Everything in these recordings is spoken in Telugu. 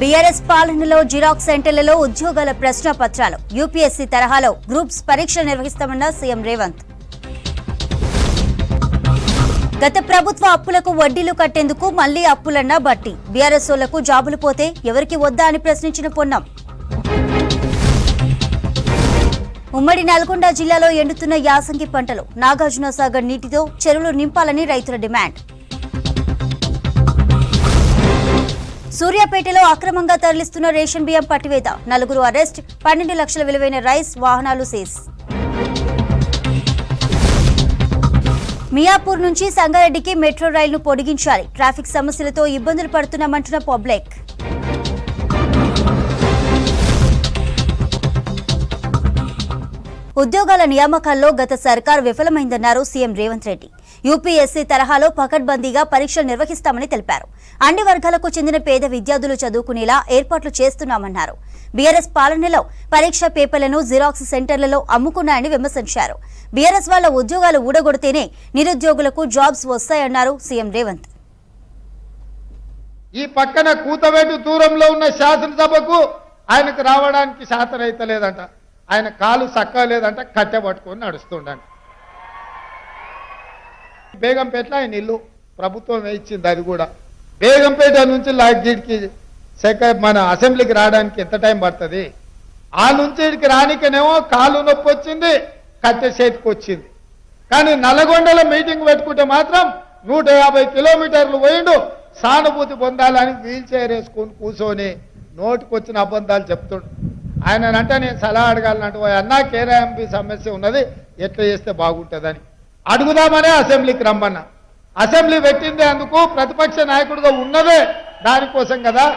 బీఆర్ఎస్ పాలనలో జిరాక్స్ సెంటర్లలో ఉద్యోగాల ప్రశ్న పత్రాలు. యూపీఎస్సీ తరహాలో గ్రూప్స్ పరీక్ష నిర్వహిస్తామన్న సీఎం రేవంత్. గత ప్రభుత్వ అప్పులకు వడ్డీలు కట్టేందుకు మళ్ళీ అప్పులన్నా బట్టి బీఆర్ఎస్ ఓళ్ళకు జాబులు పోతే ఎవరికి వద్దా అని ప్రశ్నించిన పొన్నం. ఉమ్మడి నల్గొండ జిల్లాలో ఎండుతున్న యాసంగి పంటలు నాగార్జున సాగర్ నీటితో చెరువులు నింపాలని రైతుల డిమాండ్. సూర్యాపేటలో అక్రమంగా తరలిస్తున్న రేషన్ బియ్యం పట్టివేత. నలుగురు అరెస్ట్ పన్నెండు లక్షల విలువైన రైస్ వాహనాలు సీజ్. మియాపూర్ నుంచి సంగారెడ్డికి మెట్రో రైలును పొడిగించాలి. ట్రాఫిక్ సమస్యలతో ఇబ్బందులు పడుతున్నామంటున్న పబ్లిక్. ఉద్యోగాల నియామకాల్లో గత సర్కార్ విఫలమైందన్నారు సీఎం రేవంత్ రెడ్డి. యూపీఎస్సీ తరహాలో పకడ్బందీగా పరీక్షలు నిర్వహిస్తామని తెలిపారు. అన్ని వర్గాలకు చెందిన పేద విద్యార్థులు చదువుకునేలా ఏర్పాట్లు చేస్తున్నామన్నారు. బీఆర్ఎస్ పాలనలో పరీక్ష పేపర్లను జిరాక్స్ సెంటర్లలో అమ్ముకున్నాయని విమర్శించారు. బీఆర్ఎస్ వాళ్ళ ఉద్యోగాలు ఊడగొడితేనే నిరుద్యోగులకు జాబ్స్ వస్తాయన్నారు సీఎం రేవంత్. ఈ పక్కన కూతవేటు దూరంలో ఉన్న శాసనసభకు ఆయనకు రావడానికి శాతనైతలేదంట ఆయన కాలు చక్కగా లేదంట కట్టె పట్టుకొని నడుస్తుండంట. బేగంపేటలో ఆయన ఇల్లు ప్రభుత్వం ఇచ్చింది అది కూడా. బేగంపేట నుంచి లాగిడికి సెక మన అసెంబ్లీకి రావడానికి ఎంత టైం పడుతుంది? ఆ నుంచి ఇక్కడికి రానికనేమో కాలు నొప్పి వచ్చింది కట్టె చేతికి వచ్చింది. కానీ నల్గొండలో మీటింగ్ పెట్టుకుంటే మాత్రం నూట యాభై కిలోమీటర్లు పోయిండు సానుభూతి పొందాలని వీల్ చైర్ వేసుకొని కూర్చొని నోటికొచ్చిన అబద్ధాలు చెప్తుండు. ఆయన అంటే నేను సలహా అడగాలంటే "ఓ అన్నా కేరాఎంపీ సమస్య ఉన్నది ఎట్లా చేస్తే బాగుంటుందని. అడుగుదామనే అసెంబ్లీకి రమ్మన్నా. అసెంబ్లీ పెట్టిందే అందుకు ప్రతిపక్ష నాయకుడిగా ఉన్నదే దానికోసం కదా.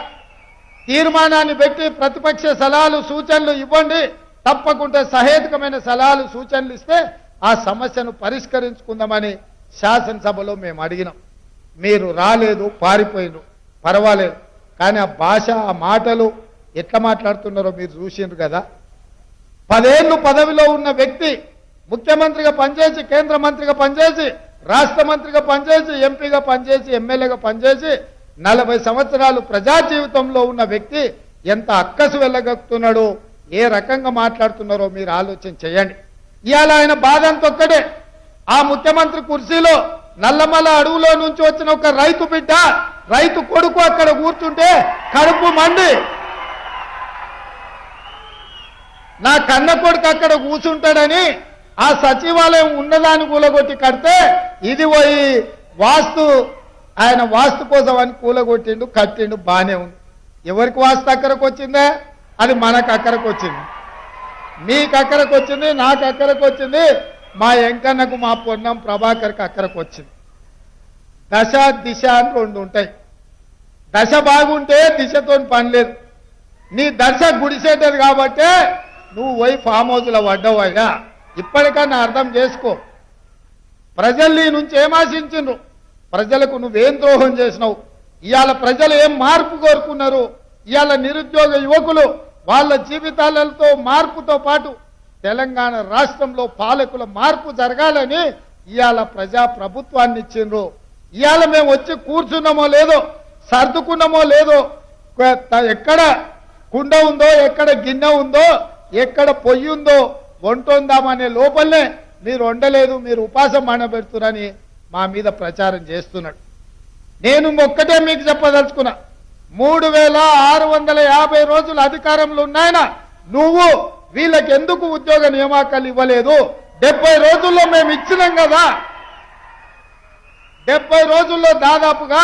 తీర్మానాన్ని పెట్టి ప్రతిపక్ష సలహాలు సూచనలు ఇవ్వండి. తప్పకుండా సహేతుకమైన సలహాలు సూచనలు ఇస్తే ఆ సమస్యను పరిష్కరించుకుందామని శాసనసభలో మేము అడిగినాం. మీరు రాలేదు పారిపోయినారు పర్వాలేదు. కానీ ఆ భాష ఆ మాటలు ఎట్లా మాట్లాడుతున్నారో మీరు చూసిండ్రు కదా. పదేళ్ళు పదవిలో ఉన్న వ్యక్తి ముఖ్యమంత్రిగా పనిచేసి కేంద్ర మంత్రిగా పనిచేసి రాష్ట్ర మంత్రిగా పనిచేసి ఎంపీగా పనిచేసి ఎమ్మెల్యేగా పనిచేసి నలభై సంవత్సరాలు ప్రజా జీవితంలో ఉన్న వ్యక్తి ఎంత అక్కసు వెళ్ళగక్కుతున్నాడో ఏ రకంగా మాట్లాడుతున్నారో మీరు ఆలోచన చేయండి. ఇవాళ ఆయన బాధ అంత ఆ ముఖ్యమంత్రి కుర్చీలో నల్లమల అడవులో నుంచి వచ్చిన ఒక రైతు బిడ్డ రైతు కొడుకు అక్కడ కూర్చుంటే కడుపు మండి. నా కన్న కొడుకు అక్కడ కూర్చుంటాడని ఆ సచివాలయం ఉన్నదాన్ని కూలగొట్టి కడితే ఇది పోయి వాస్తు ఆయన వాస్తు కోసం అని కూలగొట్టిండు కట్టిండు బానే ఉంది. ఎవరికి వాస్తు అక్కడికి వచ్చిందే అది మనకు అక్కడికి వచ్చింది మీకు అక్కడికి వచ్చింది నాకు అక్కడికి వచ్చింది మా ఎంకన్నకు మా పొన్నం ప్రభాకర్కి అక్కడికి వచ్చింది దశ దిశ అని రెండు ఉంటాయి. దశ బాగుంటే దిశతో పని లేదు. నీ దశ గుడిసేటది కాబట్టే నువ్వు పోయి ఫామ్ హౌస్లో పడ్డావయ్యా ఇప్పటికన్నా అర్థం చేసుకో. ప్రజలు నీ నుంచి ఏమాశించు ప్రజలకు నువ్వేం ద్రోహం చేసినావు? ఇవాళ ప్రజలు ఏం మార్పు కోరుకున్నారు? ఇవాళ నిరుద్యోగ యువకులు వాళ్ళ జీవితాలతో మార్పుతో పాటు తెలంగాణ రాష్ట్రంలో పాలకుల మార్పు జరగాలని ఇవాళ ప్రజా ప్రభుత్వాన్ని ఇచ్చిండ్రు. ఇవాళ మేము వచ్చి కూర్చున్నామో లేదో సర్దుకున్నామో లేదో ఎక్కడ కుండ ఉందో ఎక్కడ గిన్నె ఉందో ఎక్కడ పొయ్యి ఉందో వంటొందామనే లోపలనే మీరు వండలేదు మీరు ఉపాసం మానబెడుతున్నారని మా మీద ప్రచారం చేస్తున్నాడు. నేను ఒక్కటే మీకు చెప్పదలుచుకున్నా. మూడు వేల ఆరు వందల యాభై రోజులు అధికారంలో ఉన్నాయన నువ్వు వీళ్ళకి ఎందుకు ఉద్యోగ నియామకాలు ఇవ్వలేదు? డెబ్బై రోజుల్లో మేము ఇచ్చినాం కదా. డెబ్బై రోజుల్లో దాదాపుగా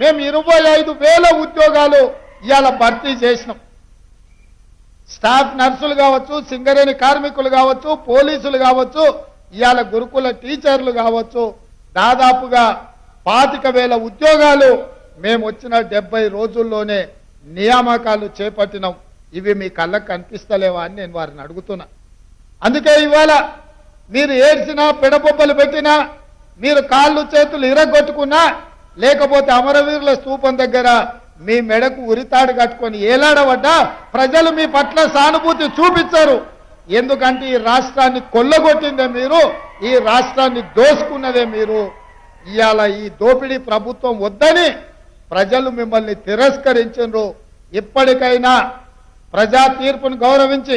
మేము ఇరవై ఐదు వేల ఉద్యోగాలు ఇవాళ భర్తీ చేసినాం. స్టాఫ్ నర్సులు కావచ్చు సింగరేణి కార్మికులు కావచ్చు పోలీసులు కావచ్చు ఇవాళ గురుకుల టీచర్లు కావచ్చు దాదాపుగా పాతిక వేల ఉద్యోగాలు మేము వచ్చిన డెబ్బై రోజుల్లోనే నియామకాలు చేపట్టినాం. ఇవి మీ కళ్ళకు కనిపిస్తలేవా అని నేను వారిని అడుగుతున్నా. అందుకే ఇవాళ మీరు ఏడ్చినా పిడబొబ్బలు పెట్టినా మీరు కాళ్ళు చేతులు ఇరగొట్టుకున్నా లేకపోతే అమరవీరుల స్తూపం దగ్గర మీ మెడకు ఉరితాడు కట్టుకొని ఏలాడబడ్డా ప్రజలు మీ పట్ల సానుభూతి చూపించరు. ఎందుకంటే ఈ రాష్ట్రాన్ని కొల్లగొట్టిందే మీరు ఈ రాష్ట్రాన్ని దోసుకున్నదే మీరు. ఇవాళ ఈ దోపిడీ ప్రభుత్వం వద్దని ప్రజలు మిమ్మల్ని తిరస్కరించరు ఇప్పటికైనా ప్రజా తీర్పును గౌరవించి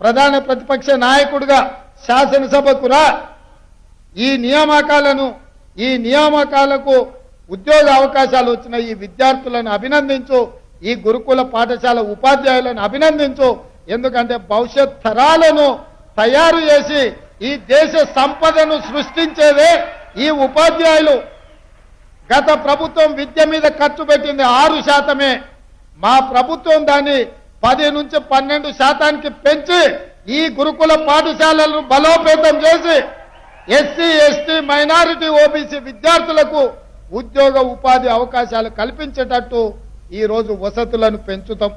ప్రధాన ప్రతిపక్ష నాయకుడిగా శాసనసభకు రా. ఈ నియామకాలను ఈ నియామకాలకు ఉద్యోగ అవకాశాలు వచ్చిన ఈ విద్యార్థులను అభినందించు ఈ గురుకుల పాఠశాల ఉపాధ్యాయులను అభినందించు. ఎందుకంటే భవిష్యత్ తరాలను తయారు చేసి ఈ దేశ సంపదను సృష్టించేదే ఈ ఉపాధ్యాయులు. గత ప్రభుత్వం విద్య మీద ఖర్చు పెట్టింది ఆరు శాతమే. మా ప్రభుత్వం దాన్ని పది నుంచి పన్నెండు శాతానికి పెంచి ఈ గురుకుల పాఠశాలలను బలోపేతం చేసి ఎస్సీ ఎస్టీ మైనారిటీ ఓబీసీ విద్యార్థులకు ఉద్యోగ ఉపాధి అవకాశాలు కల్పించేటట్టు ఈ రోజు వసతులను పెంచుతాం.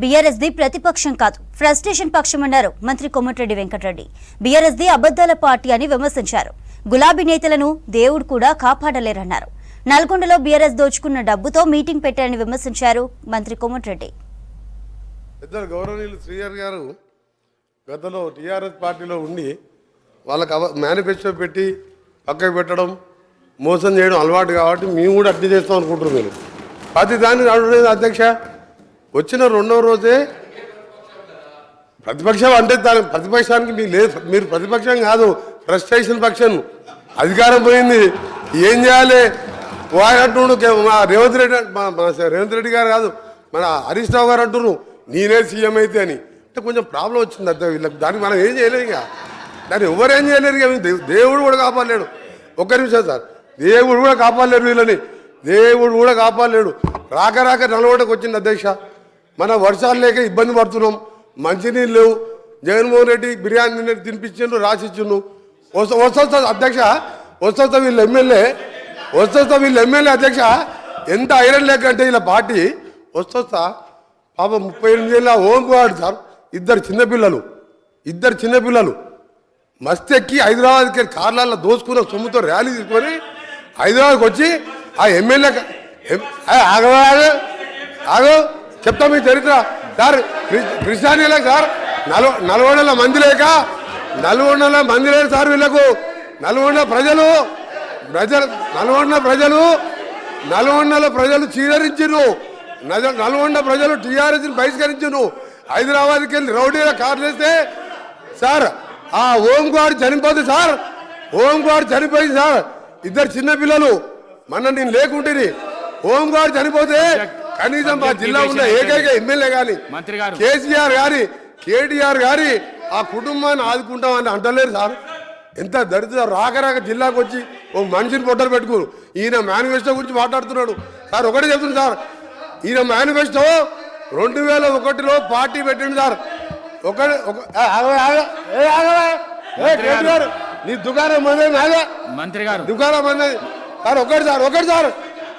బీఆర్ఎస్ది ప్రతిపక్షం కాదు ఫ్రస్ట్రేషన్ పక్షమన్నారు మంత్రి కోమటిరెడ్డి వెంకటరెడ్డి. బీఆర్ఎస్ది అబద్దాల పార్టీ అని విమర్శించారు. గులాబీ నేతలను దేవుడు కూడా కాపాడలేరన్నారు. నల్గొండలో బీఆర్ఎస్ దోచుకున్న డబ్బుతో మీటింగ్ పెట్టారని విమర్శించారు మంత్రి కోమటిరెడ్డి ఇద్దరు గౌరవనీయులు శ్రీహర్ గారు గతంలో టీఆర్ఎస్ పార్టీలో ఉండి వాళ్ళకి మేనిఫెస్టో పెట్టి పక్కకు పెట్టడం మోసం చేయడం అలవాటు కాబట్టి మేము కూడా అడ్డు చేస్తాం అనుకుంటారు మీరు. ప్రతి దాన్ని అడగలేదు అధ్యక్ష. వచ్చిన రెండవ రోజే ప్రతిపక్షం అంటే దాని ప్రతిపక్షానికి మీరు లేదు. మీరు ప్రతిపక్షం కాదు ఫ్రస్ట్రేషన్ పక్షం. అధికారం పోయింది. ఏం చేయాలి? వాడు మా రేవంత్ రెడ్డి మా- రేవంత్ రెడ్డి గారు కాదు మన హరీష్ రావు గారు అంటున్నారు నేనే సీఎం అయితే అని. అంటే కొంచెం ప్రాబ్లం వచ్చింది అర్థం వీళ్ళకి దానికి మనం ఏం చేయలేదు ఇక. దాన్ని ఎవరేం ఏం చేయలేరు ఇక దేవుడు కూడా కాపాడలేడు. ఒక్క నిమిషం సార్. దేవుడు కూడా కాపాడలేడు వీళ్ళని. దేవుడు కూడా కాపాడలేడు. రాక రాక నలవటకు వచ్చింది అధ్యక్ష. మన వర్షాలు లేక ఇబ్బంది పడుతున్నాం. మంచినీళ్ళు లేవు. జగన్మోహన్ రెడ్డి బిర్యానీ తిని- తినిపించిండు రాసిచ్చిండు వస్తా అధ్యక్ష. వస్తా వీళ్ళు ఎమ్మెల్యే. వస్తా వీళ్ళు ఎమ్మెల్యే అధ్యక్ష. ఎంత ఐరన్ లేక అంటే వీళ్ళ పార్టీ. వస్తా పాప ముప్పై ఎనిమిది ఏళ్ళ ఓంకువాడు సార్. ఇద్దరు చిన్నపిల్లలు ఇద్దరు చిన్నపిల్లలు మస్తు ఎక్కి హైదరాబాద్కి కార్లలో దోసుకున్న సొమ్ముతో ర్యాలీ తీసుకొని హైదరాబాద్కి వచ్చి ఆ ఎమ్మెల్యే ఆగవా ఆగు చెప్తా మీ చరిత్ర. సార్ కృ- కృష్ణానీలే సార్. నలు నల్గొండల మంది లేక నల్గొండల మంది లేదు సార్ వీళ్ళకు. నల్గొండ ప్రజలు ప్రజలు నల్గొండ ప్రజలు నల్గొండల ప్రజలు చీదరించారు నల్గొండ ప్రజలు టీఆర్ఎస్ని బహిష్కరించారు హైదరాబాద్కి వెళ్ళి రౌడీల కార్లు సార్ ఆ ఓంగాడు చనిపోతుంది సార్ ఓంగాడు చనిపోయింది సార్. ఇద్దరు చిన్న పిల్లలు. మన నేను లేకుంటేని ఓంగాడు చనిపోతే కనీసం మా జిల్లా ఉన్న ఏకైక ఎమ్మెల్యే గాని. కేసీఆర్ గారి కేటీఆర్ గారి ఆ కుటుంబాన్ని ఆదుకుంటామని అంటలేరు సార్. ఎంత దరిద్ర రాక రాక జిల్లాకు వచ్చి ఓ మనిషిని పొట్టలు పెట్టుకోరు. ఈయన మేనిఫెస్టో గురించి మాట్లాడుతున్నాడు. సార్ ఒకటే చెప్తుంది సార్. ఈయన మేనిఫెస్టో రెండు వేల ఒకటిలో పార్టీ పెట్టిండు సార్. ఒక నీ దుకాణం మందే నాదే. మంత్రి గారు. దుకాణం మందే. సార్ ఒకటి సార్ ఒకటి సార్.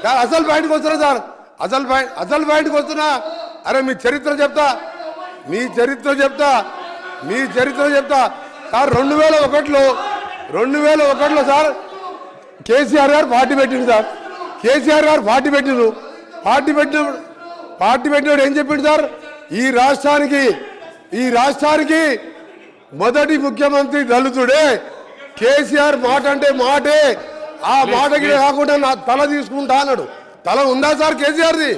సార్ అసలు బయటకు వస్తున్నా సార్. అసలు బయ- అసలు బయటకు వస్తున్నా. అరే మీ చరిత్ర చెప్తా. మీ చరిత్ర చెప్తా. మీ చరిత్ర చెప్తా. సార్ రెండు వేల ఒకటిలో రెండు వేల ఒకటిలో సార్ కేసీఆర్ గారు పార్టీ పెట్టిండు సార్. కేసీఆర్ గారు పార్టీ పెట్టిండు. పార్టీ పెట్టినప్పుడు పార్టీ పెట్టినప్పుడు ఏం చెప్పిండు సార్? ఈ రాష్ట్రానికి ఈ రాష్ట్రానికి మొదటి ముఖ్యమంత్రి దళితుడే. కేసీఆర్ మాట అంటే మాటే. ఆ మాటకి కాకుండా నా తల తీసుకుంటా అన్నాడు. తల ఉందా సార్ కేసీఆర్ది?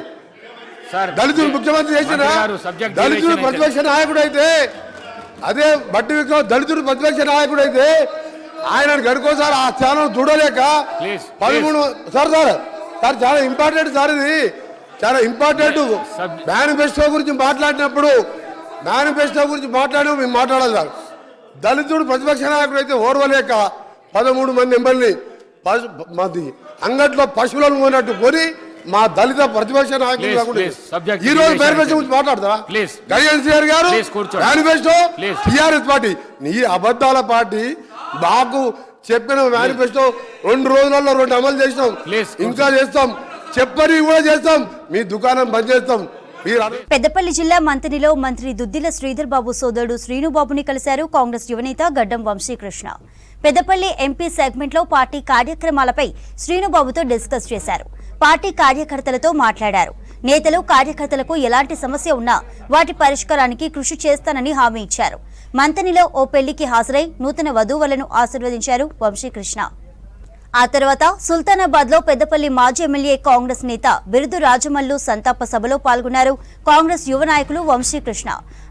సార్ దళితుడు ముఖ్యమంత్రి చేసిన దళితుడు ప్రతిపక్ష నాయకుడు అయితే అదే బట్టి విక్రమ్ దళితుడు ప్రతిపక్ష నాయకుడు అయితే ఆయన గడుకోసారి ఆ ఛానల్ చూడలేక పదమూడు సార్ సార్ సార్ చాలా ఇంపార్టెంట్ సార్ ఇది. చాలా ఇంపార్టెంట్ మేనిఫెస్టో గురించి మాట్లాడినప్పుడు మేనిఫెస్టో గురించి మాట్లాడి మేము మాట్లాడాలి సార్. దళితుడు ప్రతిపక్ష నాయకుడు అయితే ఓర్వలేక పదమూడు మంది ఎమ్మెల్యేని పశు- మాది అంగట్లో పశువులను కొన్నట్టు కొని మా దళిత ప్రతిపక్ష నాయకులు subject ఈ రోజు మేనిఫెస్టో గురించి సిఆర్ గారు. మేనిఫెస్టో. టిఆర్ఎస్ పార్టీ. నీ అబద్ధాల పార్టీ మాకు చెప్పిన మేనిఫెస్టో రెండు రోజులలో రెండు అమలు చేసినాం. ఇంకా చేస్తాం. చెప్పని కూడా చేస్తాం. మీ దుకాణం బంద్ చేస్తాం. పెద్దపల్లి జిల్లా మంతనిలో మంత్రి దుద్దిల శ్రీధర్ బాబు సోదరుడు శ్రీనుబాబుని కలిశారు కాంగ్రెస్ యువనేత గడ్డం వంశీకృష్ణ. పెద్దపల్లి ఎంపీ సెగ్మెంట్లో పార్టీ కార్యక్రమాలపై శ్రీనుబాబుతో డిస్కస్ చేశారు. పార్టీ కార్యకర్తలతో మాట్లాడారు. నేతలు కార్యకర్తలకు ఎలాంటి సమస్య ఉన్నా వాటి పరిష్కారానికి కృషి చేస్తానని హామీ ఇచ్చారు. మంతనిలో ఓ పెళ్ళికి హాజరై నూతన వధూవలను ఆశీర్వదించారు వంశీకృష్ణ. ఆ తర్వాత సుల్తానాబాద్లో పెద్దపల్లి మాజీ ఎమ్మెల్యే కాంగ్రెస్ నేత బిరుదు రాజమల్లు సంతాప సభలో పాల్గొన్నారు. కాంగ్రెస్ యువ నాయకులు వంశీకృష్ణ.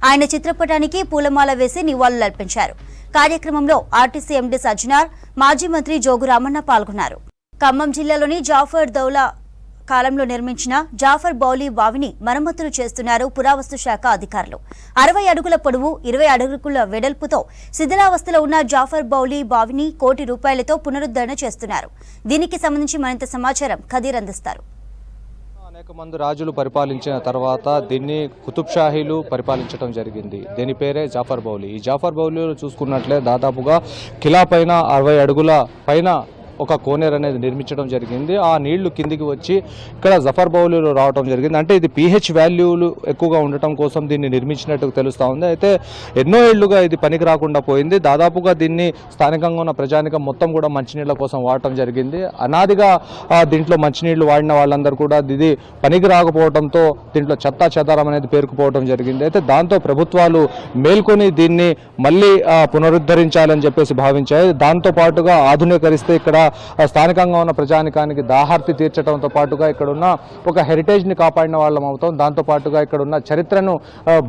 ఆయన చిత్రపటానికి పూలమాల వేసి నివాళులర్పించారు. కార్యక్రమంలో ఆర్టీసీ ఎండీ సజ్జనార్ మాజీ మంత్రి జోగు రామన్న పాల్గొన్నారు. ఖమ్మం జిల్లాలోని జాఫర్ దౌలా కాలంలో నిర్మించిన జాఫర్ బౌలీ బావిని మరమ్మతులు చేస్తున్నారు పురావస్తు శాఖ అధికారులు. అరవై అడుగుల పొడవు ఇరవై అడుగుల వెడల్పుతో శిథిలావస్థలో ఉన్న జాఫర్ బౌలీ బావిని కోటి రూపాయలతో పునరుద్ధరణ చేస్తున్నారు. దీనికి సంబంధించి మరింత సమాచారం ఖదీర్ అందిస్తారు. అనేక మంది రాజులు పరిపాలించిన తర్వాత దీన్ని కుతుబ్షాహీలు పరిపాలించడం జరిగింది. దీని పేరే జాఫర్ బౌలి. ఈ జాఫర్ బౌలిలో చూసుకున్నట్లే దాదాపుగా కిలా పైన అరవై అడుగుల పైన ఒక కోనేరు అనేది నిర్మించడం జరిగింది. ఆ నీళ్ళు కిందికి వచ్చి ఇక్కడ జఫర్ బౌలిలో రావడం జరిగింది. అంటే ఇది పీహెచ్ వాల్యూలు ఎక్కువగా ఉండటం కోసం దీన్ని నిర్మించినట్టు తెలుస్తూ ఉంది. అయితే ఎన్నో ఏళ్ళుగా ఇది పనికి రాకుండా పోయింది. దాదాపుగా దీన్ని స్థానికంగా ఉన్న ప్రజానికం మొత్తం కూడా మంచినీళ్ళ కోసం వాడటం జరిగింది. అనాదిగా దీంట్లో మంచినీళ్ళు వాడిన వాళ్ళందరూ కూడా ఇది పనికి రాకపోవడంతో దీంట్లో చెత్తా చెదారం అనేది పేరుకుపోవడం జరిగింది. అయితే దాంతో ప్రభుత్వాలు మేల్కొని దీన్ని మళ్ళీ పునరుద్ధరించాలని చెప్పేసి భావించాయి. దాంతో పాటుగా ఆధునీకరిస్తే ఇక్కడ స్థానికంగా ఉన్న ప్రజానికానికి దాహార్తి తీర్చడంతో పాటుగా ఇక్కడ ఉన్న ఒక హెరిటేజ్ని కాపాడిన వాళ్ళం అవుతాం. దాంతో పాటుగా ఇక్కడ ఉన్న చరిత్రను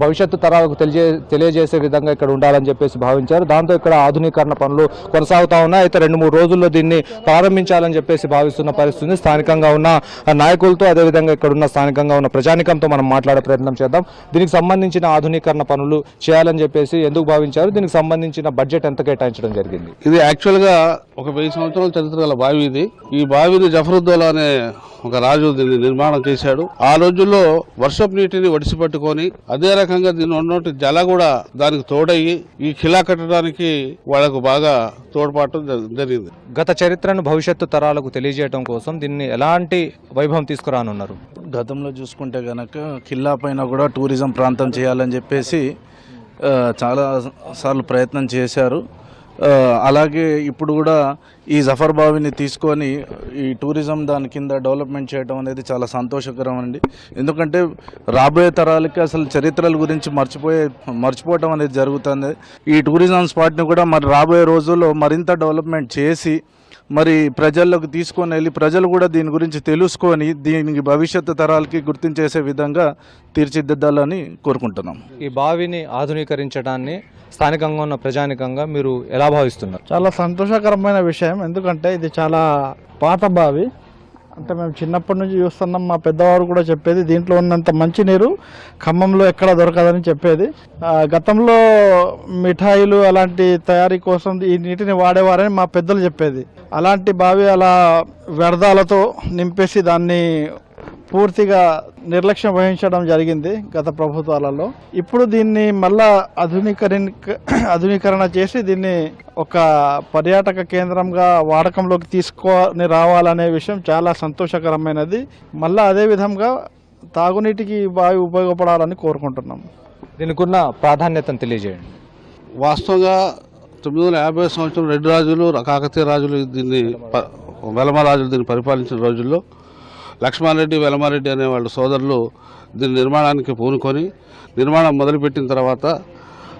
భవిష్యత్తు తరాలకు తెలియజే తెలియజేసే విధంగా ఇక్కడ ఉండాలని చెప్పేసి భావించారు. దాంతో ఇక్కడ ఆధునీకరణ పనులు కొనసాగుతా ఉన్నాయి. అయితే రెండు మూడు రోజుల్లో దీన్ని ప్రారంభించాలని చెప్పేసి భావిస్తున్న పరిస్థితి స్థానికంగా ఉన్న నాయకులతో అదేవిధంగా ఇక్కడ ఉన్న స్థానికంగా ఉన్న ప్రజానికంతో మనం మాట్లాడే ప్రయత్నం చేద్దాం. దీనికి సంబంధించిన ఆధునీకరణ పనులు చేయాలని చెప్పేసి ఎందుకు భావించారు? దీనికి సంబంధించిన బడ్జెట్ ఎంత కేటాయించడం జరిగింది? ఇది యాక్చువల్గా ఒక వెయ్యి సంవత్సరాల చరిత్ర గల బావి ఇది ఈ బావిని జఫరుద్దౌలా అనే ఒక రాజు దీన్ని నిర్మాణం చేశాడు. ఆ రోజుల్లో వర్షపు నీటిని ఒడిసి పట్టుకొని అదే రకంగా దీని ఉన్నటువంటి జల కూడా దానికి తోడయ్యి ఈ ఖిలా కట్టడానికి వాళ్ళకు బాగా తోడ్పాటు జరిగింది. గత చరిత్రను భవిష్యత్తు తరాలకు తెలియజేయడం కోసం దీన్ని ఎలాంటి వైభవం తీసుకురానున్నారు? గతంలో చూసుకుంటే కనుక కిల్లా పైన కూడా టూరిజం ప్రాంతం చేయాలని చెప్పేసి ఆ, చాలా సార్లు ప్రయత్నం చేశారు. అలాగే ఇప్పుడు కూడా ఈ జఫర్ బావిని తీసుకొని ఈ టూరిజం దాని కింద డెవలప్మెంట్ చేయడం అనేది చాలా సంతోషకరం అండి. ఎందుకంటే రాబోయే తరాలకి అసలు చరిత్రల గురించి మర్చిపోయే మర్చిపోవటం అనేది జరుగుతుంది. ఈ టూరిజం స్పాట్ని కూడా మరి రాబోయే రోజుల్లో మరింత డెవలప్మెంట్ చేసి మరి ప్రజల్లోకి తీసుకొని వెళ్ళి ప్రజలు కూడా దీని గురించి తెలుసుకొని దీనికి భవిష్యత్తు తరాలకి గుర్తించేసే విధంగా తీర్చిదిద్దాలని కోరుకుంటున్నాం. ఈ బావిని ఆధునీకరించడాన్ని స్థానికంగా ఉన్న ప్రజానికంగా మీరు ఎలా భావిస్తున్నారు? చాలా సంతోషకరమైన విషయం. ఎందుకంటే ఇది చాలా పాత బావి. అంటే మేము చిన్నప్పటి నుంచి చూస్తున్నాం. మా పెద్దవారు కూడా చెప్పేది దీంట్లో ఉన్నంత మంచి నీరు ఖమ్మంలో ఎక్కడ దొరకదని చెప్పేది. గతంలో మిఠాయిలు అలాంటి తయారీ కోసం ఈ నీటిని వాడేవారని మా పెద్దలు చెప్పేది. అలాంటి బావి అలా వ్యర్థాలతో నింపేసి దాన్ని పూర్తిగా నిర్లక్ష్యం వహించడం జరిగింది గత ప్రభుత్వాలలో. ఇప్పుడు దీన్ని మళ్ళా ఆధునీకరణ ఆధునీకరణ చేసి దీన్ని ఒక పర్యాటక కేంద్రంగా వాడకంలోకి తీసుకొని రావాలనే విషయం చాలా సంతోషకరమైనది. మళ్ళా అదే విధంగా తాగునీటికి బావి ఉపయోగపడాలని కోరుకుంటున్నాం. దీనికి ఉన్న ప్రాధాన్యతను తెలియజేయండి. వాస్తవంగా తొమ్మిది వందల యాభై సంవత్సరం రెండు రాజులు కాకతీయ రాజులు దీన్ని ప- వెలమ రాజులు దీన్ని పరిపాలించిన రోజుల్లో లక్ష్మారెడ్డి వెలమారెడ్డి అనే వాళ్ళ సోదరులు దీని నిర్మాణానికి పూనుకొని నిర్మాణం మొదలుపెట్టిన తర్వాత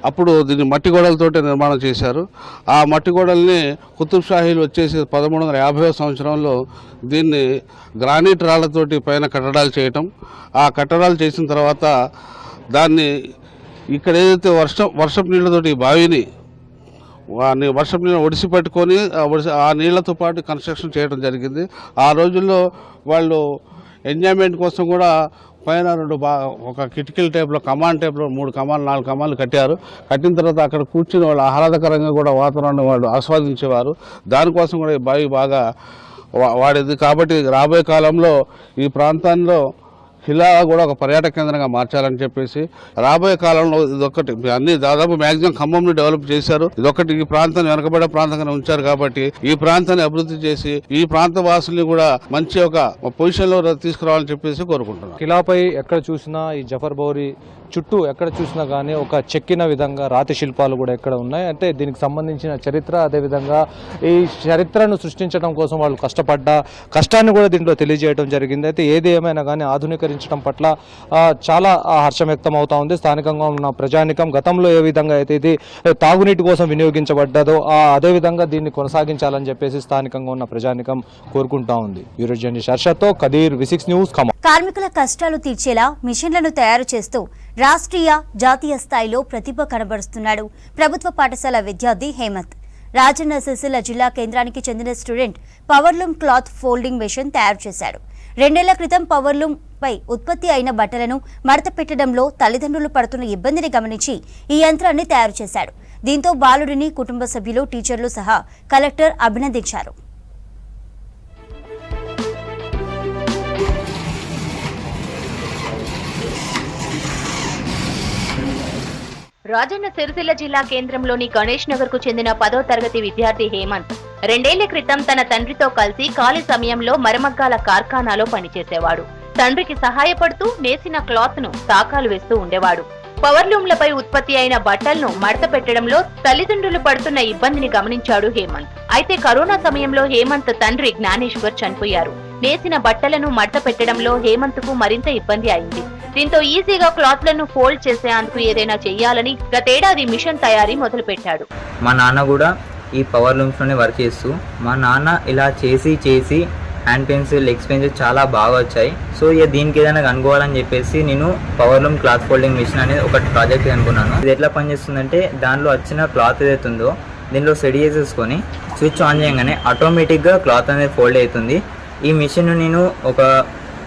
అప్పుడు దీన్ని మట్టి గోడలతోటే నిర్మాణం చేశారు. ఆ మట్టి గోడల్ని కుతుబ్ షాహీలు వచ్చేసి పదమూడు వందల యాభై సంవత్సరంలో దీన్ని గ్రానైట్ రాళ్ళతోటి పైన కట్టడాలు చేయటం. ఆ కట్టడాలు చేసిన తర్వాత దాన్ని ఇక్కడ ఏదైతే వర్షం వర్షపు నీళ్ళతోటి బావిని వర్షం నీళ్ళు ఒడిసి పట్టుకొని ఆ నీళ్ళతో పాటు కన్స్ట్రక్షన్ చేయడం జరిగింది. ఆ రోజుల్లో వాళ్ళు ఎంజాయ్మెంట్ కోసం కూడా పైన రెండు బా ఒక కిటికీల టైప్లో కమాన్ టైప్లో మూడు కమాన్లు నాలుగు కమాన్లు కట్టారు. కట్టిన తర్వాత అక్కడ కూర్చుని వాళ్ళు ఆహ్లాదకరంగా కూడా వాతావరణం వాళ్ళు ఆస్వాదించేవారు. దానికోసం కూడా ఈ బావి బాగా వాడేది. కాబట్టి రాబోయే కాలంలో ఈ ప్రాంతంలో హిలా కూడా ఒక పర్యాటక కేంద్రంగా మార్చాలని చెప్పేసి రాబోయే కాలంలో ఇదొకటి అన్ని దాదాపు మాక్సిమం ఖమ్మంని డెవలప్ చేశారు. ఇదొకటి ఈ ప్రాంతాన్ని వెనకబడే ప్రాంతంగా ఉంచారు కాబట్టి ఈ ప్రాంతాన్ని అభివృద్ధి చేసి ఈ ప్రాంత వాసుల్ని కూడా మంచి ఒక పొజిషన్లో తీసుకురావాలని చెప్పేసి కోరుకుంటున్నాను. కిలాపై ఎక్కడ చూసినా ఈ జఫర్ బౌరి చుట్టూ ఎక్కడ చూసినా కానీ ఒక చెక్కిన విధంగా రాతి శిల్పాలు కూడా ఎక్కడ ఉన్నాయి. అంటే దీనికి సంబంధించిన చరిత్ర అదేవిధంగా ఈ చరిత్రను సృష్టించడం కోసం వాళ్ళు కష్టపడ్డ కష్టాన్ని కూడా దీంట్లో తెలియజేయడం జరిగింది. అయితే ఏది ఏమైనా కానీ ఆధునీకరించడం పట్ల చాలా హర్షం వ్యక్తం అవుతా ఉంది. స్థానికంగా ఉన్న ప్రజానికం గతంలో ఏ విధంగా అయితే ఇది తాగునీటి కోసం వినియోగించబడ్డదో అదేవిధంగా అదే విధంగా దీన్ని కొనసాగించాలని చెప్పేసి స్థానికంగా ఉన్న ప్రజానికం కోరుకుంటా ఉంది. యూరోజన్ హర్షతో కదీర్ విసిక్స్ న్యూస్ కార్మికుల కష్టాలు తీర్చేలా మిషన్లను తయారు చేస్తూ రాష్ట్రీయ జాతీయ స్థాయిలో ప్రతిభ కనబరుస్తున్నాడు. ప్రభుత్వ పాఠశాల విద్యార్థి హేమంత్. రాజన్న సిరిసిల్ల జిల్లా కేంద్రానికి చెందిన student power loom cloth folding machine తయారు చేశాడు. రెండేళ్ళ క్రితం పవర్లూమ్ పై ఉత్పత్తి అయిన బట్టలను మడత పెట్టడంలో తల్లిదండ్రులు పడుతున్న ఇబ్బందిని గమనించి ఈ యంత్రాన్ని తయారు చేశాడు. దీంతో బాలుడిని కుటుంబ సభ్యులు టీచర్లు సహా కలెక్టర్ అభినందించారు. రాజన్న సిరిసిల్ల జిల్లా కేంద్రంలోని గణేష్ నగర్కు చెందిన పదో తరగతి విద్యార్థి హేమంత్. రెండేళ్ళ క్రితం తన తండ్రితో కలిసి ఖాళీ సమయంలో మరమగ్గాల కార్ఖానాలో పనిచేసేవాడు. తండ్రికి సహాయపడుతూ నేసిన క్లాత్ను తాకాలు వేస్తూ ఉండేవాడు. పవర్లూమ్లపై ఉత్పత్తి అయిన బట్టలను మడత పెట్టడంలో తల్లిదండ్రులు పడుతున్న ఇబ్బందిని గమనించాడు హేమంత్. అయితే కరోనా సమయంలో హేమంత్ తండ్రి జ్ఞానేశ్వర్ చనిపోయారు. నేసిన బట్టలను మడత పెట్టడంలో హేమంత్కు మరింత ఇబ్బంది అయింది. దీంతో ఈజీగా క్లాత్లను ఫోల్డ్ చేసేందుకు ఏదైనా చేయాలని గతేడాది మిషన్ తయారీ మొదలుపెట్టాడు. మా నాన్న కూడా ఈ పవర్ లూమ్స్లోనే వర్క్ చేస్తూ మా నాన్న ఇలా చేసి చేసి హ్యాండ్ పెన్సిల్ లెగ్స్ పెన్సిల్ చాలా బాగా వచ్చాయి. సో ఇక దీనికి ఏదైనా కనుక్కోవాలని చెప్పేసి నేను power loom cloth folding machine అనేది ఒక ప్రాజెక్ట్ అనుకున్నాను ఇది ఎట్లా పనిచేస్తుందంటే దానిలో వచ్చిన క్లాత్ ఏదైతే ఉందో దీనిలో సెట్ చేసేసుకొని స్విచ్ ఆన్ చేయగానే ఆటోమేటిక్గా క్లాత్ అనేది ఫోల్డ్ అవుతుంది. ఈ మిషన్ నేను ఒక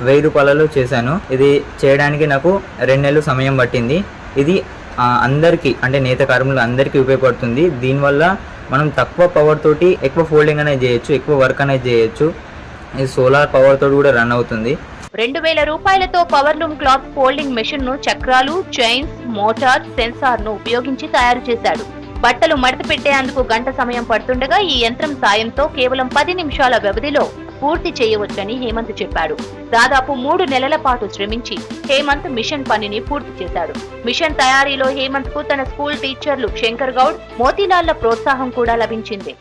వెయ్యి రూపాయలలో చేశాను. ఇది చేయడానికి నాకు రెండు నెలలు సమయం పట్టింది. ఇది అందరికీ అంటే నేత కార్మికులు అందరికీ ఉపయోగపడుతుంది. దీనివల్ల మనం తక్కువ పవర్ తోటి ఎక్కువ ఫోల్డింగ్ అనేది చేయొచ్చు ఎక్కువ వర్క్ అనేది చేయొచ్చు. ఇది సోలార్ పవర్ తోటి కూడా రన్ అవుతుంది. రెండు వేల రూపాయలతో పవర్ లూమ్ క్లాత్ ఫోల్డింగ్ మెషిన్ను చక్రాలు చైన్స్ మోటార్ సెన్సార్ను ఉపయోగించి తయారు చేశాడు. బట్టలు మడత పెట్టేందుకు గంట సమయం పడుతుండగా ఈ యంత్రం సాయంతో కేవలం పది నిమిషాల వ్యవధిలో పూర్తి చేయవచ్చని హేమంత్ చెప్పాడు. దాదాపు మూడు నెలల పాటు శ్రమించి హేమంత్ మిషన్ పనిని పూర్తి చేశాడు. మిషన్ తయారీలో హేమంత్కు తన స్కూల్ టీచర్లు శంకర్ గౌడ్ మోతీలాల్ల ప్రోత్సాహం కూడా లభించింది.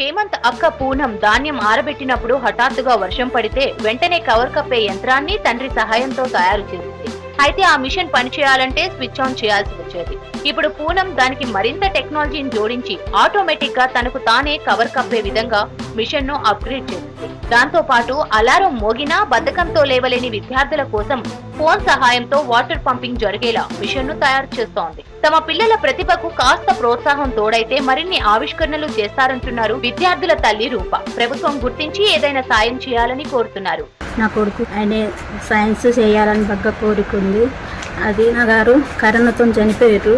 హేమంత్ అక్క పూనం ధాన్యం ఆరబెట్టినప్పుడు హఠాత్తుగా వర్షం పడితే వెంటనే కవర్ కప్పే యంత్రాన్ని తండ్రి సహాయంతో తయారు చేసింది. అయితే ఆ మిషన్ పనిచేయాలంటే స్విచ్ ఆన్ చేయాల్సి వచ్చేది. ఇప్పుడు పూనం దానికి మరింత టెక్నాలజీని జోడించి ఆటోమేటిక్గా తనకు తానే కవర్ కప్పే విధంగా మిషన్ను అప్గ్రేడ్ చేసింది. దాంతో పాటు అలారం మోగినా బద్ధకంతో లేవలేని విద్యార్థుల కోసం ఫోన్ సహాయంతో వాటర్ పంపింగ్ జరిగేలా మిషన్ను తయారు చేస్తోంది. తమ పిల్లల ప్రతిభకు కాస్త ప్రోత్సాహం తోడైతే మరిన్ని ఆవిష్కరణలు చేస్తారంటున్నారు విద్యార్థుల తల్లి రూప. ప్రభుత్వం గుర్తించి ఏదైనా సాయం చేయాలని కోరుతున్నారు. నా కొడుకు ఆయన సైన్స్ చేయాలని బాగా కోరిక ఉంది అది నా గారు కరోనాతో చనిపోయారు.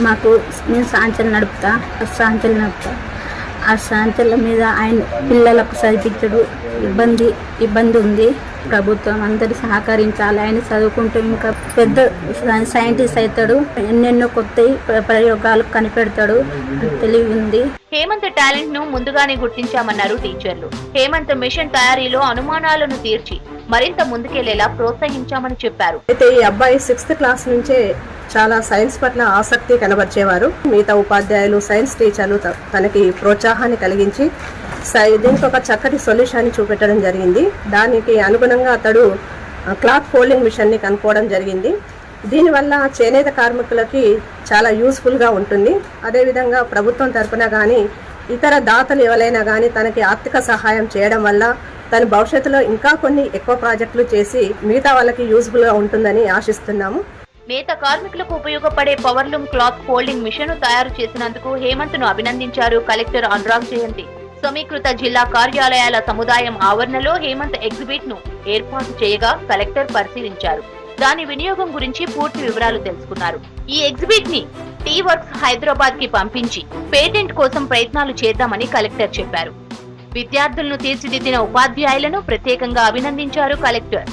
మాకు నేను సాంచలు నడుపుతా సాంచలు నడుపుతా. ఆ సాంచల మీద ఆయన పిల్లలకు చదివించడు ఇబ్బంది ఇబ్బంది ఉంది. ప్రభుత్వం అందరు సహకరించాలి. ఆయన చదువుకుంటూ ఇంకా పెద్ద సైంటిస్ట్ అవుతాడు. ఎన్నెన్నో కొత్త ప్రయోగాలు కనిపెడతాడు. తెలివి ఉంది. హేమంత్ టాలెంట్ను ముందుగానే గుర్తించామన్నారు టీచర్లు. హేమంత్ మిషన్ తయారీలో అనుమానాలను తీర్చి మరింత ముందుకెళ్ళేలా ప్రోత్సహించామని చెప్పారు. అయితే ఈ అబ్బాయి సిక్స్త్ క్లాస్ నుంచే చాలా సైన్స్ పట్ల ఆసక్తి కనబరిచేవారు. మిగతా ఉపాధ్యాయులు సైన్స్ టీచర్లు త- తనకి ప్రోత్సాహాన్ని కలిగించి సై- దీనికి ఒక చక్కటి సొల్యూషన్ చూపెట్టడం జరిగింది. దానికి అనుగుణంగా అతడు క్లాత్ ఫోల్డింగ్ మిషన్ని కనుక్కోవడం జరిగింది. దీనివల్ల చేనేత కార్మికులకి చాలా యూస్ఫుల్గా ఉంటుంది. అదేవిధంగా ప్రభుత్వం తరపున కానీ ఇతర దాతలు ఎవరైనా కానీ తనకి ఆర్థిక సహాయం చేయడం వల్ల తన భవిష్యత్తులో ఇంకా కొన్ని ఎక్కువ ప్రాజెక్టులు చేసి మిగతా వాళ్ళకి యూస్ఫుల్గా ఉంటుందని ఆశిస్తున్నాము. నేత కార్మికులకు ఉపయోగపడే పవర్లూమ్ క్లాత్ ఫోల్డింగ్ మిషన్ తయారు చేసినందుకు హేమంత్ను అభినందించారు కలెక్టర్ అనురాగ్ జయంతి. సమీకృత జిల్లా కార్యాలయాల సముదాయం ఆవరణలో హేమంత్ ఎగ్జిబిట్ను ఏర్పాటు చేయగా కలెక్టర్ పరిశీలించారు. దాని వినియోగం గురించి పూర్తి వివరాలు తెలుసుకున్నారు. ఈ ఎగ్జిబిట్ని టీ వర్క్స్ హైదరాబాద్కి పంపించి పేటెంట్ కోసం ప్రయత్నాలు చేద్దామని కలెక్టర్ చెప్పారు. విద్యార్థులను తీర్చిదిద్దిన ఉపాధ్యాయులను ప్రత్యేకంగా అభినందించారు కలెక్టర్.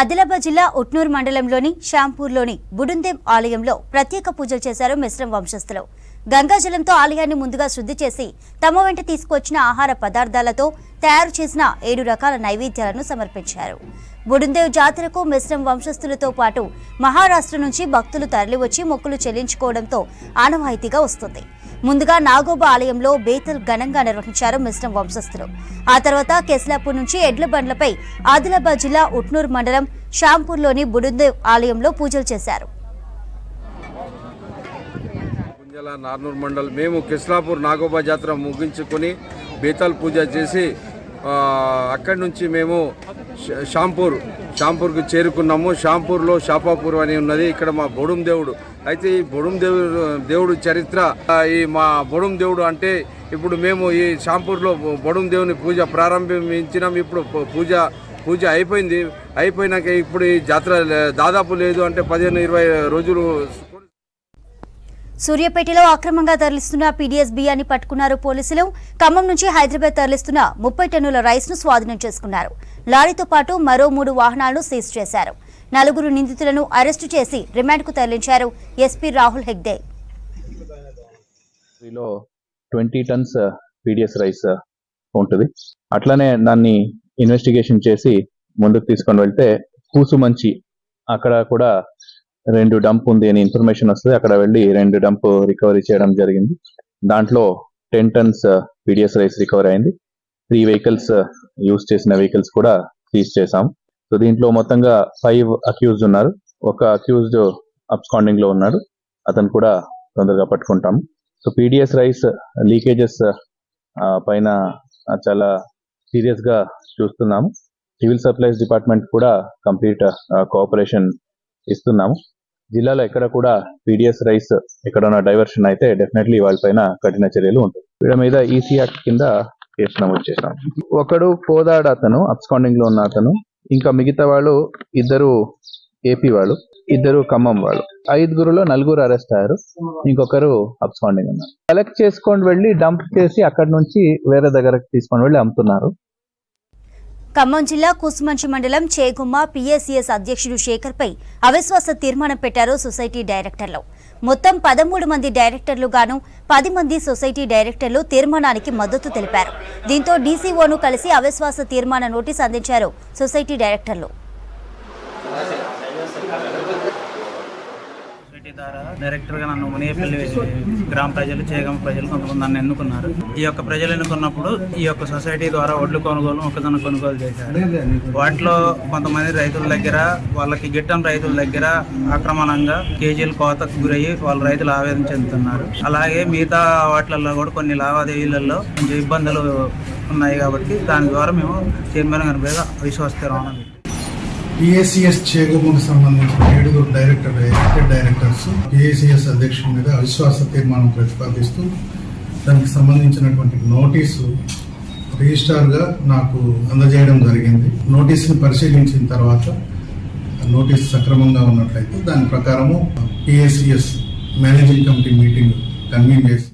ఆదిలాబాద్ జిల్లా ఉట్నూరు మండలంలోని షాంపూర్లోని బుడుందేం ఆలయంలో ప్రత్యేక పూజలు చేశారు మిశ్రం వంశస్థులు. గంగాజలంతో ఆలయాన్ని ముందుగా శుద్ధి చేసి తమ వెంట తీసుకొచ్చిన ఆహార పదార్థాలతో తయారు చేసిన ఏడు రకాల నైవేద్యాలను సమర్పించారు. బుడుందేవ్ జాతరకు మిశ్రం వంశస్థులతో పాటు మహారాష్ట్ర నుంచి భక్తులు తరలివచ్చి మొక్కులు చెల్లించుకోవడంతో ఆనవాయితీగా వస్తుంది. ముందుగా నాగోబా ఆలయంలో బేతల్ ఘనంగా నిర్వహించారు మిశ్రం వంశస్థులు. ఆ తర్వాత కెస్లాపూర్ నుంచి ఎడ్ల బండ్లపై ఆదిలాబాద్ జిల్లా ఉట్నూరు మండలం షాంపూర్లోని బుడుందేవ్ ఆలయంలో పూజలు చేశారు. నార్నూర్ మండల్. మేము కిస్లాపూర్ నాగోబా జాతర ముగించుకొని బేతాల్ పూజ చేసి అక్కడి నుంచి మేము షాంపూర్ షాంపూర్కి చేరుకున్నాము. షాంపూర్లో షాపాపూర్ అని ఉన్నది. ఇక్కడ మా బొడుం దేవుడు. అయితే ఈ బొడుం దేవుడు దేవుడు చరిత్ర ఈ మా బొడుం దేవుడు అంటే ఇప్పుడు మేము ఈ షాంపూర్లో బొడుం దేవుని పూజ ప్రారంభించినాం. ఇప్పుడు పూజ పూజ అయిపోయింది. అయిపోయినాక ఇప్పుడు ఈ జాతర దాదాపు లేదు అంటే పదిహేను ఇరవై రోజులు సూర్యాపేటలో అక్రమంగా తరలిస్తున్న పీడీఎస్ బియ్యాన్ని పట్టుకున్నారు పోలీసులు. ఖమ్మం నుంచి హైదరాబాద్ తరలిస్తున్న ముప్పై టన్నుల రైస్ను స్వాధీనం చేసుకున్నారు. లారీతో పాటు మరో మూడు వాహనాలను సీజ్ చేశారు. నలుగురు నిందితులను అరెస్టు చేసి రిమాండ్కు తరలించారు ఎస్పీ రాహుల్ హెగ్డే. లో twenty tons uh, PDS rice uh, ఉంటుంది. అట్లనే దాన్ని ఇన్వెస్టిగేషన్ చేసి ముందుకు తీసుకొని వెళ్తే కూసుమంచి అక్కడ కూడా రెండు డంప్ ఉంది అని ఇన్ఫర్మేషన్ వస్తుంది. అక్కడ వెళ్ళి రెండు డంప్ రికవరీ చేయడం జరిగింది. దాంట్లో ten tons PDS rice recover అయింది. త్రీ వెహికల్స్ యూజ్ చేసిన వెహికల్స్ కూడా సీజ్ చేశాం సో దీంట్లో మొత్తంగా ఫైవ్ అక్యూజ్డ్ ఉన్నారు. ఒక అక్యూజ్డ్ అబ్స్కాండింగ్లో ఉన్నాడు. అతను కూడా తొందరగా పట్టుకుంటాం సో పీడిఎస్ రైస్ లీకేజెస్ పైన చాలా సీరియస్గా చూస్తున్నాము. సివిల్ సప్లైస్ డిపార్ట్మెంట్ కూడా కంప్లీట్ కోఆపరేషన్ uh, ఇస్తున్నాము. జిల్లాలో ఎక్కడ కూడా పీడిఎస్ రైస్ ఎక్కడన్నా డైవర్షన్ అయితే డెఫినెట్లీ వాళ్ళపైన కఠిన చర్యలు ఉంటాయి. వీళ్ళ మీద ఈసీ యాక్ట్ కింద కేసు నమోదు చేశాం. ఒకడు కోదాడ అతను అబ్స్కాండింగ్లో ఉన్న అతను. ఇంకా మిగతా వాళ్ళు ఇద్దరు ఏపీ వాళ్ళు ఇద్దరు ఖమ్మం వాళ్ళు. ఐదుగురులో నలుగురు అరెస్ట్ అయ్యారు. ఇంకొకరు అబ్స్కాండింగ్ ఉన్నారు. కలెక్ట్ చేసుకొని వెళ్ళి డంప్ చేసి అక్కడ నుంచి వేరే దగ్గరకు తీసుకొని వెళ్ళి అమ్ముతున్నారు. ఖమ్మం జిల్లా కూసుమంచి మండలం చేగుమ్మ పిఎస్సిఎస్ అధ్యక్షుడు శేఖర్పై అవిశ్వాస తీర్మానం పెట్టారు సొసైటీ డైరెక్టర్లు. మొత్తం పదమూడు మంది డైరెక్టర్లుగాను పది మంది సొసైటీ డైరెక్టర్లు తీర్మానానికి మద్దతు తెలిపారు. దీంతో డీసీఓను కలిసి అవిశ్వాస తీర్మాన నోటీస్ అందించారు సొసైటీ డైరెక్టర్లు. సొసైటీ ద్వారా డైరెక్టర్గా నన్ను మునియపల్లి గ్రామ ప్రజలు చేయగమ ప్రజలు కొంతమంది నన్ను ఎన్నుకున్నారు. ఈ యొక్క ప్రజలు ఎన్నుకున్నప్పుడు ఈ యొక్క సొసైటీ ద్వారా ఒడ్లు కొనుగోలు మొక్కజొన్న కొనుగోలు చేశారు. వాటిలో కొంతమంది రైతుల దగ్గర వాళ్ళకి గిట్టం రైతుల దగ్గర అక్రమణంగా కేజీలు కోతకు గురయ్యి వాళ్ళ రైతులు ఆవేదన చెందుతున్నారు. అలాగే మిగతా వాటిలలో కూడా కొన్ని లావాదేవీలలో కొంచెం ఇబ్బందులు ఉన్నాయి కాబట్టి దాని ద్వారా మేము చైర్మన్ గారి మీద పిఏసిఎస్ చేగముకు సంబంధించిన ఏడుగురు డైరెక్టర్ ఎలక్టెడ్ డైరెక్టర్స్ పిఏసిఎస్ అధ్యక్షుడి మీద అవిశ్వాస తీర్మానం ప్రతిపాదిస్తూ దానికి సంబంధించినటువంటి నోటీసు రిజిస్టార్గా నాకు అందజేయడం జరిగింది. నోటీసుని పరిశీలించిన తర్వాత నోటీస్ సక్రమంగా ఉన్నట్లయితే దాని ప్రకారము PACS managing committee meeting convene చేసి